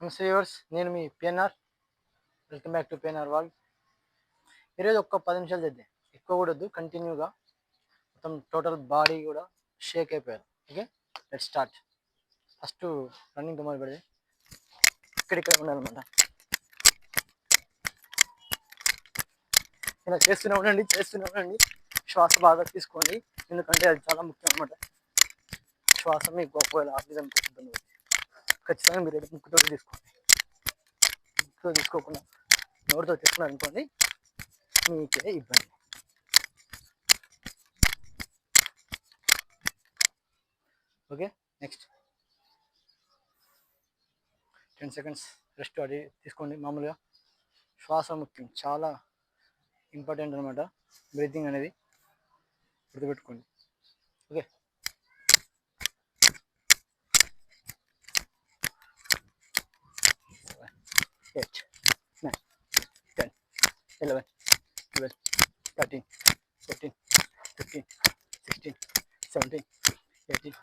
నమస్తే వ్యూవర్స్ నేను మీ PNR welcome back to PNR wall ఈరోజు ఒక్క పది నిమిషాలు చేద్దాం. ఎక్కువ కూడా వద్దు కంటిన్యూగా మొత్తం టోటల్ బాడీ కూడా షేక్ అయిపోయారు. Okay let start first running మొదలు పెడితే ఇక్కడిక్కడ ఉండాలన్నమాట ఇలా చేస్తూనే ఉండండి చేస్తూనే ఉండండి. శ్వాస బాగా తీసుకోండి. ఎందుకంటే అది చాలా ముఖ్యం అనమాట శ్వాస మీకు గొప్ప ఆక్సిజన్ ఇబ్బంది ఖచ్చితంగా మీరు ఏదో ముక్కుతో తీసుకోండి. ముక్కుతో తీసుకోకుండా నోటితో తీసుకున్నారు అనుకోండి మీకే ఇబ్బంది. Okay next. Ten seconds rest అది తీసుకోండి మామూలుగా. శ్వాస ముఖ్యం చాలా ఇంపార్టెంట్ అనమాట బ్రీతింగ్ అనేది గుర్తుపెట్టుకోండి. ఓకే. 8, 9, 10, 11, 12, 13, 14, 15, 16, 17, 18,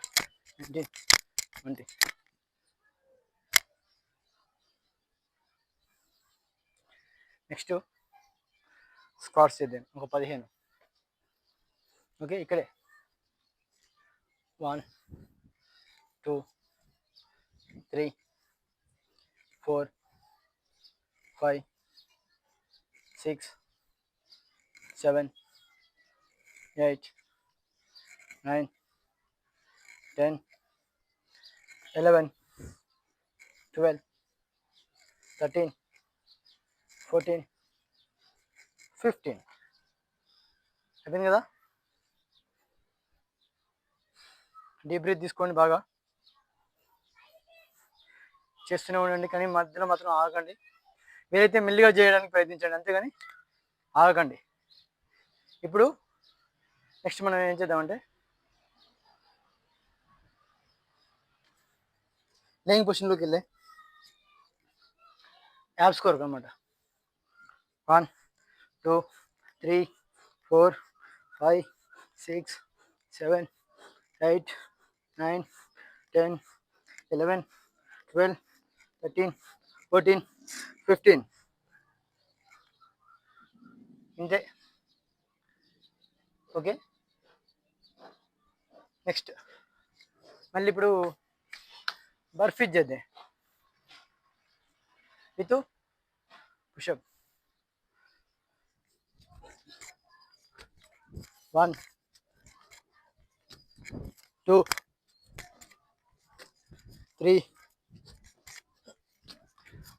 19, 20. నెక్స్ట్ స్క్వాట్స్ చేద్దాం ఒక పదిహేను ఓకే ఇక్కడే one two three four five six seven eight nine ten eleven twelve thirteen fourteen fifteen. అయిపోయింది కదా? డీప్ బ్రీత్ తీసుకోండి బాగా. చేస్తూనే ఉండండి కానీ మధ్యలో మాత్రం ఆగండి. మీరైతే మెల్లిగా చేయడానికి ప్రయత్నించండి అంతేగాని ఆగకండి. ఇప్పుడు నెక్స్ట్ మనం ఏం చేద్దామంటే లేయింగ్ పొజిషన్లోకి వెళ్ళే యాప్స్ కొరకు అనమాట one two three four five six seven eight nine ten eleven twelve thirteen fourteen fifteen. ఇంతే. ఓకే. నెక్స్ట్. మళ్ళీ ఇప్పుడు బర్ఫీ చేద్దాం. With pushup. One two three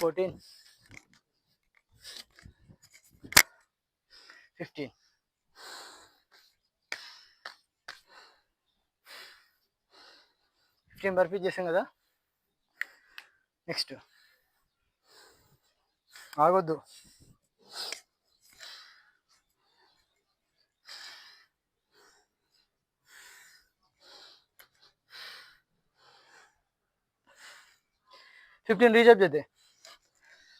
fourteen. Fifteen fifteen burpee చేసాం కదా? నెక్స్ట్ ఆగొద్దు. ఫిఫ్టీన్ రీజర్వ్ చేద్దే.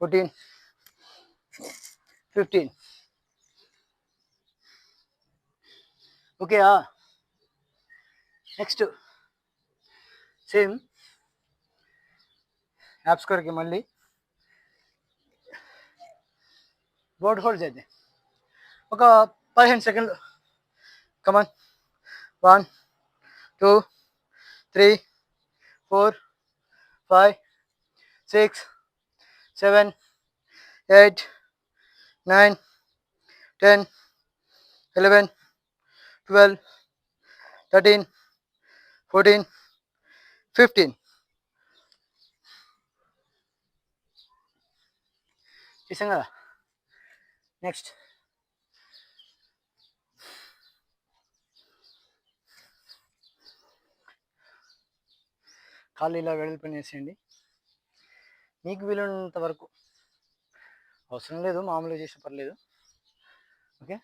Fourteen. Fifteen. ఓకేయా next. Same. App స్క్వేర్కి మళ్ళీ. బోర్డ్ హోల్డ్ చేద్దాం ఒక పదిహేను సెకండ్లు. Come on one two three four five six seven eight nine ten eleven twelve thirteen fourteen fifteen చేసాం కదా నెక్స్ట్ కాళ్ళు ఇలా వెడల్పు వేసేయండి మీకు వీలున్నంత వరకు. అవసరం లేదు మామూలుగా చేసిన పర్లేదు. Okay?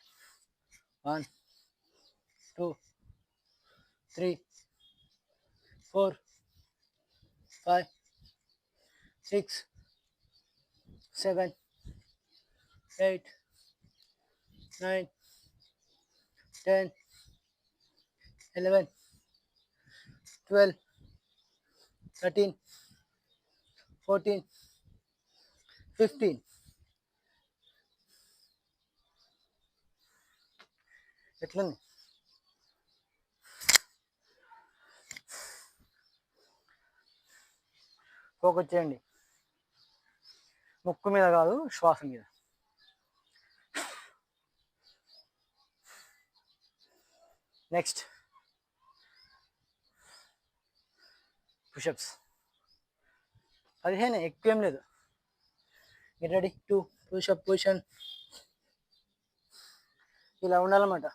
One two three four five six seven eight nine ten eleven twelve thirteen fourteen fifteen ఎట్లుంది? ఫోకస్ చేయండి. ముక్కు మీద కాదు శ్వాస మీద. నెక్స్ట్. పుషప్స్. పదిహేను ఎక్కువ ఏం లేదు get ready to pushup position ఇలా ఉండాలన్నమాట.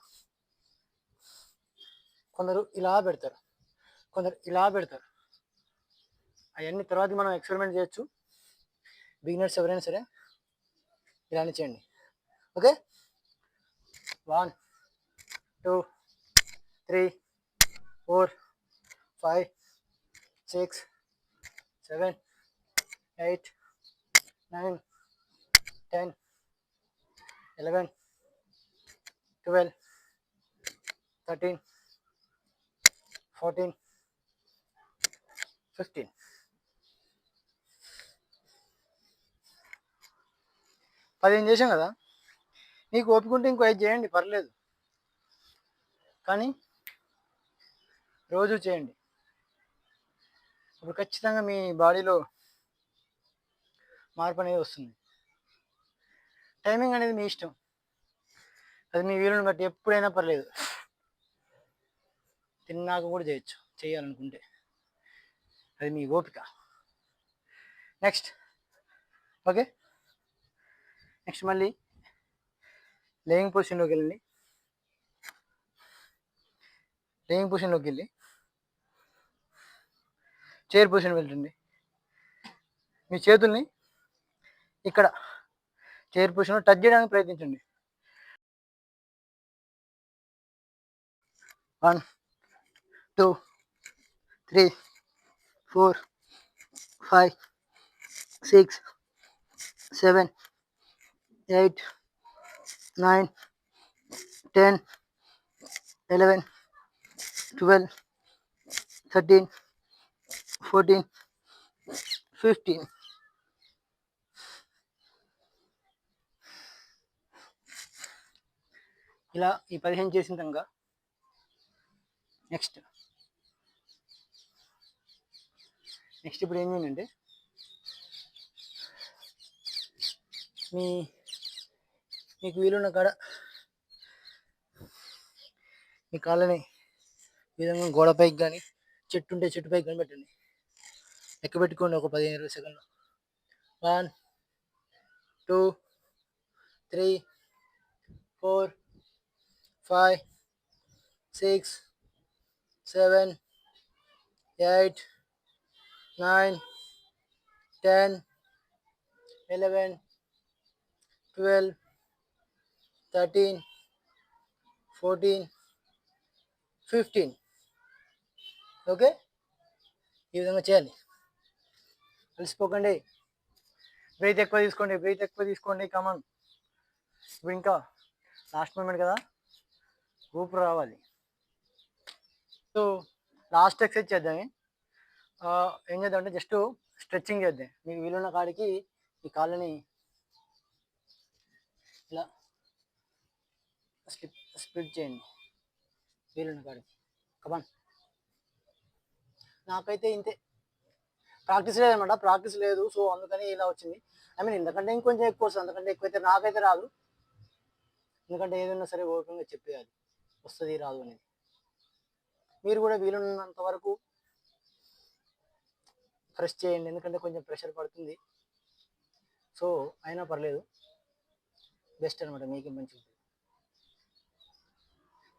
కొందరు ఇలా పెడతారు. కొందరు ఇలా పెడతారు. అవన్నీ తర్వాత మనం ఎక్స్పెరిమెంట్ చేయొచ్చు. బిగినర్స్ ఎవరైనా సరే ఇలానే చేయండి. Okay one two three four five six seven eight nine ten eleven twelve thirteen fourteen fifteen. పదిహేను చేసాం కదా? నీకు ఓపిక ఉంటే ఇంకో ఐదు చేయండి పర్లేదు. కానీ రోజు చేయండి. ఇప్పుడు ఖచ్చితంగా మీ బాడీలో మార్పు అనేది వస్తుంది. టైమింగ్ అనేది మీ ఇష్టం. అది మీ వీలుని బట్టి ఎప్పుడైనా పర్లేదు. తిన్నాక కూడా చేయొచ్చు చేయాలనుకుంటే. అది మీ ఓపిక. నెక్స్ట్ ఓకే నెక్స్ట్ మళ్ళీ లేయింగ్ పొజిషన్లోకి వెళ్ళండి. లేయింగ్ పొజిషన్లోకి వెళ్ళి చైర్ పొజిషన్ వెళ్ళండి. మీ చేతుల్ని ఇక్కడ చైర్ పొజిషన్ టచ్ చేయడానికి ప్రయత్నించండి. One two three four five six seven eight nine ten eleven twelve thirteen fourteen fifteen. ఇలా ఈ పదిహేను చేసిన తర్వాత నెక్స్ట్. నెక్స్ట్ ఇప్పుడు ఏం చేయండి మీ మీకు వీలున్న కాడ మీ కాళ్ళని విధంగా గోడపైకి కానీ చెట్టు ఉంటే చెట్టుపైకి కానీ పెట్టండి. ఎక్కబెట్టుకోండి ఒక పదిహేను ఇరవై సెకండ్లు. One two three four five six seven eight nine ten eleven twelve thirteen fourteen fifteen okay ఈ విధంగా చేయాలి. కలిసిపోకండి బ్రీత్ ఎక్కువ తీసుకోండి బ్రీత్ ఎక్కువ తీసుకోండి. కమన్ ఇప్పుడు ఇంకా లాస్ట్ మూమెంట్ కదా. ఊపిరి రావాలి. సో లాస్ట్ ఎక్సర్సైజ్ చేద్దాం ఏం చేద్దాం అంటే జస్ట్ స్ట్రెచ్చింగ్ చేద్దాం. మీకు వీలున్న కాడికి ఈ కాళ్ళని ఇలా స్లిప్ స్ప్లిట్ చేయండి. వీలున్న కాడికి. కమాన్ నాకైతే ఇంతే. ప్రాక్టీస్ లేదనమాట. ప్రాక్టీస్ లేదు. సో అందుకని ఇలా వచ్చింది. ఐ మీన్ ఇంతకంటే ఇంకొంచెం ఎక్కువ వస్తుంది. అంతకంటే ఎక్కువైతే నాకైతే రాదు. ఎందుకంటే ఏదైనా సరే ఓపెన్గా చెప్పేయాలి. వస్తుంది రాదు అనేది. మీరు కూడా వీలున్నంత వరకు ప్రెస్ చేయండి. ఎందుకంటే కొంచెం ప్రెషర్ పడుతుంది. సో అయినా పర్లేదు. బెస్ట్ అనమాట మీకే మంచిగా ఉంటుంది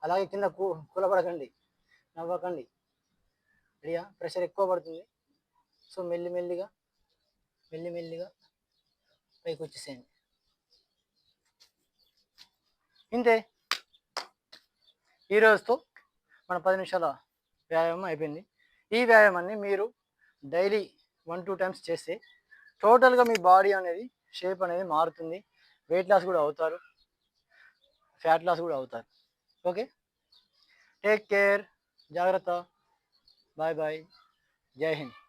అలాగే కింద కూ కూలబడకండి. నవ్వకండి. రెడీయా? ప్రెషర్ ఎక్కువ పడుతుంది. సో మెల్లిమెల్లిగా మెల్లిమెల్లిగా మెల్లి మెల్లిగా పైకి వచ్చేసేయండి ఇంతే. ఈ రోజుతో మన పది నిమిషాల వ్యాయామం అయిపోయింది. ఈ వ్యాయామాన్ని మీరు డైలీ వన్ టూ టైమ్స్ చేస్తే టోటల్గా మీ బాడీ అనేది షేప్ అనేది మారుతుంది. వెయిట్ లాస్ కూడా అవుతారు. ఫ్యాట్ లాస్ కూడా అవుతారు. ఓకే? Take care. జాగ్రత్త. Bye bye. జై హింద్.